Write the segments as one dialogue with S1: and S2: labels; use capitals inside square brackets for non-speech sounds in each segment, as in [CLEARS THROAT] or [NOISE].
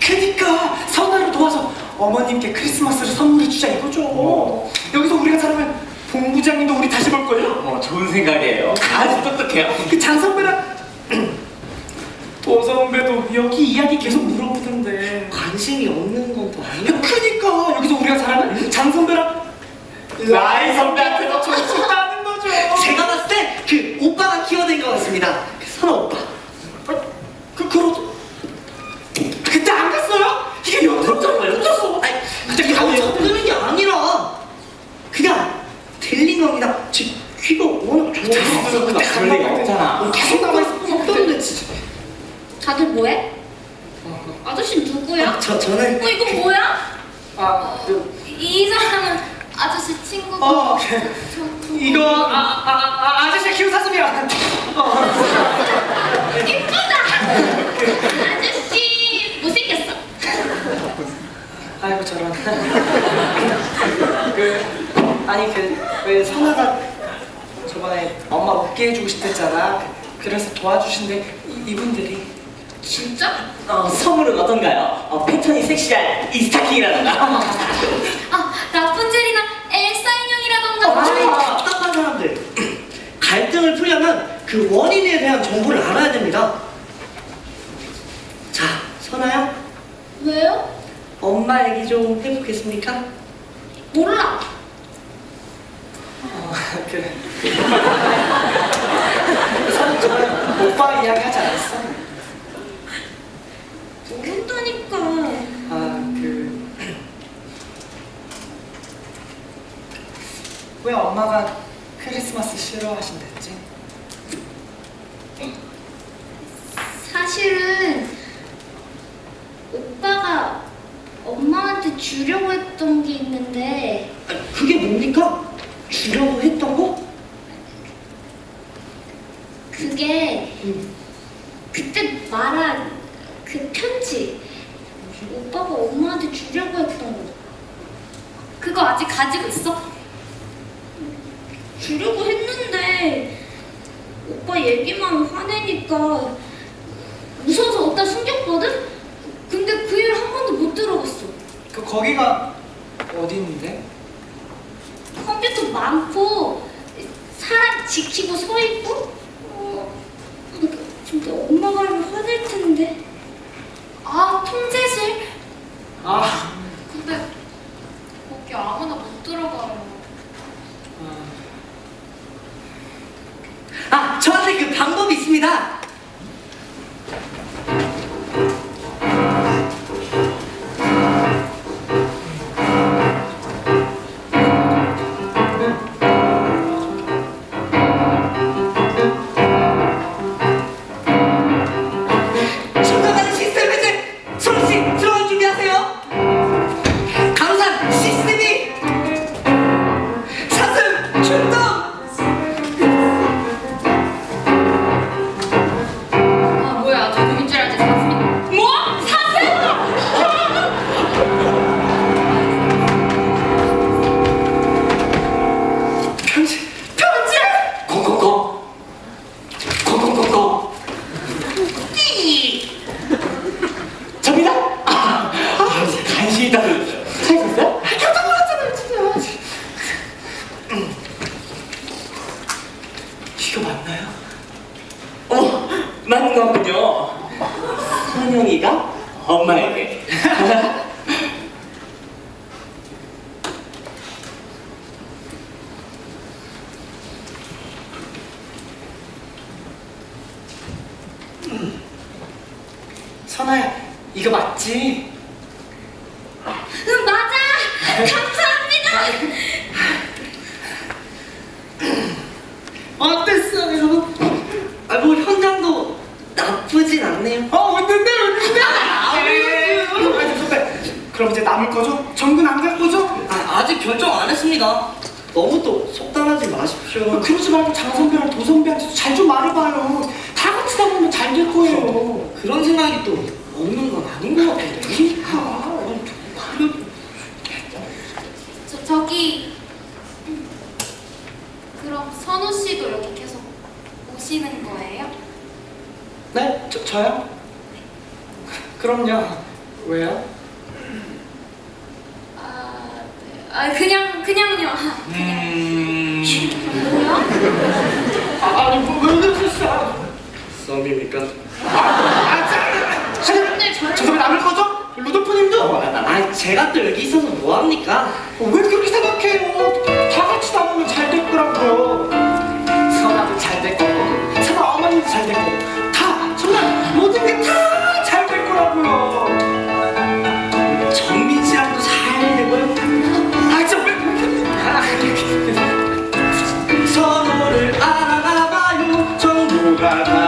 S1: 그니까 선화를 도와서 어머님께 크리스마스를 선물해 주자 이거죠.
S2: 어.
S1: 여기서 우리가 잘하면 본부장님도 우리 다시 볼 거예요.
S2: 어, 좋은 생각이에요. 아주 똑똑해요.
S1: 그 장선배랑 [CLEARS THROAT] 도선배도 여기 이야기 계속 물어보던데.
S3: 관심이 없는 건 또 아니야.
S1: 그니까 여기서 우리가 잘하면 장선배랑
S2: 라이 선배한테 더
S1: 좋다는 거죠.
S3: 제가 봤을 때 그 오빠가 키워낸 것 같습니다. 그 선아 오빠.
S1: 그 그러죠. 그때 안 갔어요? 이게 연습장 연습소.
S3: 아니,
S1: 그때
S3: 그냥
S1: 가요.
S3: 접근는 게 아니라 그냥 들린 겁니다. 제 귀가 워낙 좋아서
S2: 그때 그럴 리가 없잖아.
S1: 계속 남아 있어.
S3: 없던데 진짜.
S4: 다들 뭐해? 아저씨 누구야?
S3: 아, 저 저는
S4: 어 이거 뭐야?
S1: 아, 그,
S4: 이, 이 사람은 아저씨 친구고
S1: 어,
S4: 저, 저,
S1: 이거 아, 아, 아, 아저씨 키운 사슴이야. 어.
S4: 이쁘다! 아저씨 못생겼어
S1: 아이고 저런. 그 아니 그 왜 선아가 저번에 엄마 웃게 해주고 싶댔잖아. 그- 그래서 도와주신데 이, 이분들이
S4: 진짜?
S2: 어, 선물은 어떤가요? 어, 패턴이 섹시한 이 스타킹이라던가.
S4: 아 라푼젤이나 엘사 인형이라던가
S3: 아이 답답한 사람들. 갈등을 풀려면 그 원인에 대한 정보를 알아야 됩니다. 자, 선아야,
S4: 왜요?
S3: 엄마 얘기 좀 해보겠습니까?
S4: 몰라
S1: 어, 그래. 선 저번에 오빠 이야기 하지 않았어?
S4: 모른다니까
S1: 아, 그. 왜 엄마가 크리스마스 싫어하신댔지?
S4: 사실은 오빠가 엄마한테 주려고 했던 게 있는데
S3: 아, 그게 뭡니까? 주려고 했던 거?
S4: 그게 그때 말한 그 편지 오빠가 엄마한테 주려고 했던 거 그거 아직 가지고 있어? 주려고 했는데 오빠 얘기만 화내니까 무서워서 어디다 숨겼거든? 근데 그 일 한 번도 못 들어봤어
S1: 그 거기가 어디 있는데?
S4: 많고 사람 지키고 서 있고? 어, 근데 엄마가 하면 화낼 텐데. 아 통제실
S1: 아,
S4: 근데 거기 아무나 못 들어가요.
S3: 아, 저한테 그 방법이 있습니다.
S2: 간신히 따르죠. 찾으셨어요?
S1: 깜짝 놀랐잖아요, 진짜. 이거 맞나요?
S2: 어, 맞는 거군요. 선영이가 엄마에게. [LAUGHS]
S1: 선아야, 이거 맞지?
S4: 응 맞아 감사합니다
S1: 어땠어요?
S3: 아, 뭐 현장도 나쁘진 않네요.
S1: 어, 웃는데, 웃는데! 아, 아니, 선배, 그럼 이제 남을 거죠? 정근 안 갈 거죠?
S3: 아, 아직 결정 안 했습니다. 너무 또 속단하지
S1: 어,
S3: 마십시오.
S1: 그러지 말고 장 선배랑 도 선배한테 잘좀 말해봐요. 다 같이 다보면 잘 될 거예요.
S3: 그런 생각이 또 없는 건 아닌 것 같은데.
S1: 그러니까.
S4: 저 저기 그럼 선우 씨도 여기 계속 오시는 거예요?
S1: 네? 저, 저요? 그럼요. 왜요?
S4: 아, 네. 아 그냥 그냥요. 아,
S1: 음...
S4: 뭐야?
S1: 아, 아니 뭐왜 그러셨어요? 썸입니까?
S4: 근데 저를
S1: 저번에 남을 거죠? 루돌프님도?
S2: 아 제가 또 여기 있어서 뭐합니까?
S1: 어, 왜 그렇게 생각해요? 다 같이 다보면 잘 될 거라고요. 선아도 잘 될 거고, 선아 어머님도 잘 될 거고, 다 정말 모든 게 다 잘 될 거라고요.
S2: 정민 씨랑도 잘 되고요.
S1: 아, 저 왜? 아,
S2: 서로를 알아봐요 정보가 가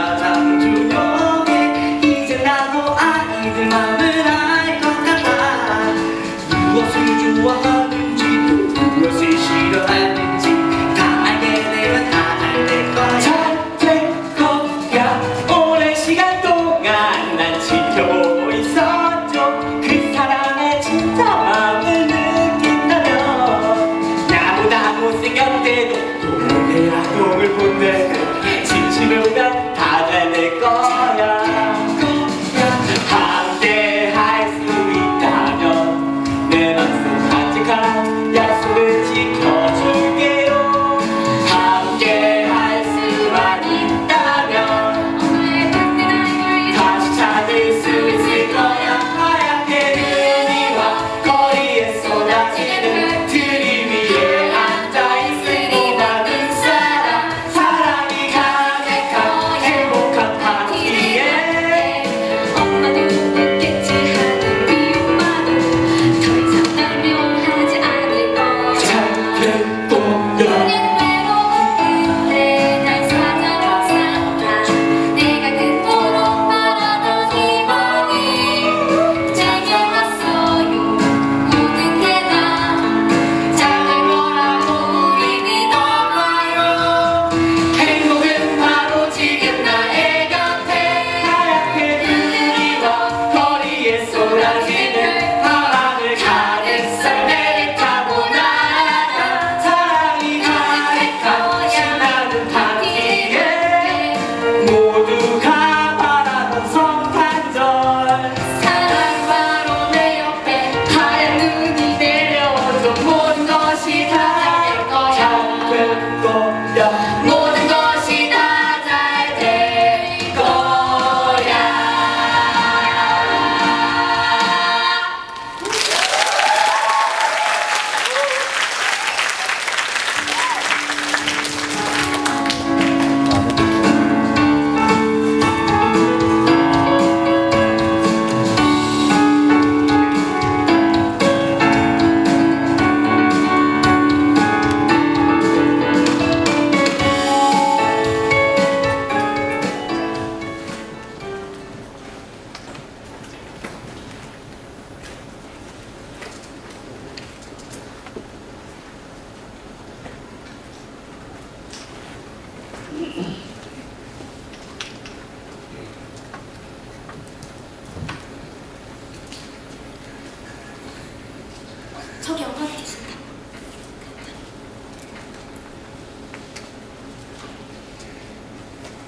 S4: 엄마 계신다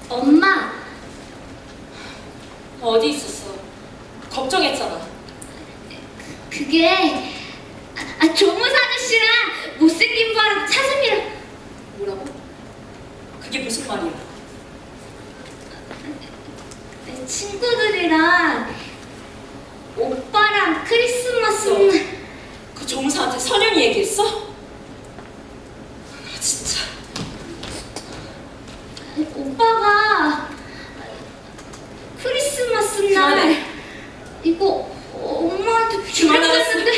S4: 엄마
S5: 어디 있었어? 걱정했잖아.
S4: 그게 아, 아 조무사 아저씨랑 못생긴 바람 차승이랑
S5: 뭐라고? 그게 무슨 말이야?
S4: 친구들이랑 오빠랑 크리스마스
S5: 너. 날그 조무사한테 선영이 얘기했어? 아, 진짜.
S4: 오빠가 크리스마스 날
S5: 그만해.
S4: 이거 엄마한테. 주려고
S5: 그만하랬잖아!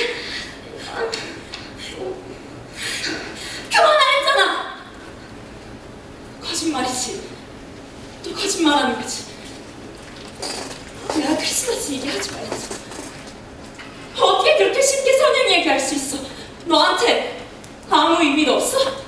S5: 거짓말이지. 또 거짓말하는 거지. 내가 크리스마스 얘기하지 그렇게 쉽게 선영 얘기할 수 있어? 너한테 아무 의미도 없어?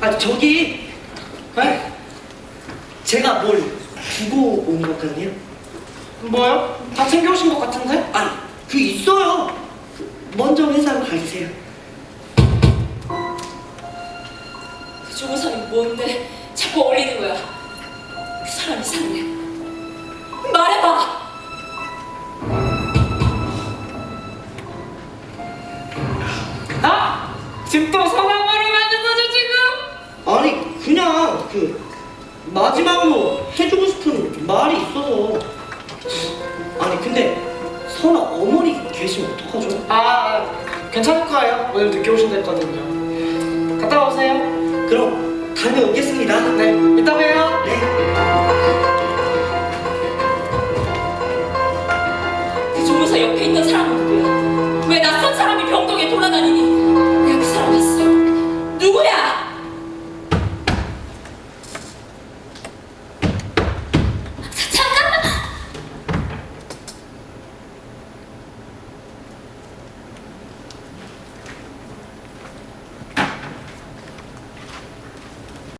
S5: 아
S3: 저기
S1: 에?
S3: 제가 뭘 두고 온 것 같네요.
S1: 뭐요? 다 챙겨오신 것 같은데?
S3: 아니 그 있어요. 먼저 회사로 가세요.
S5: 그 조사님 뭔데?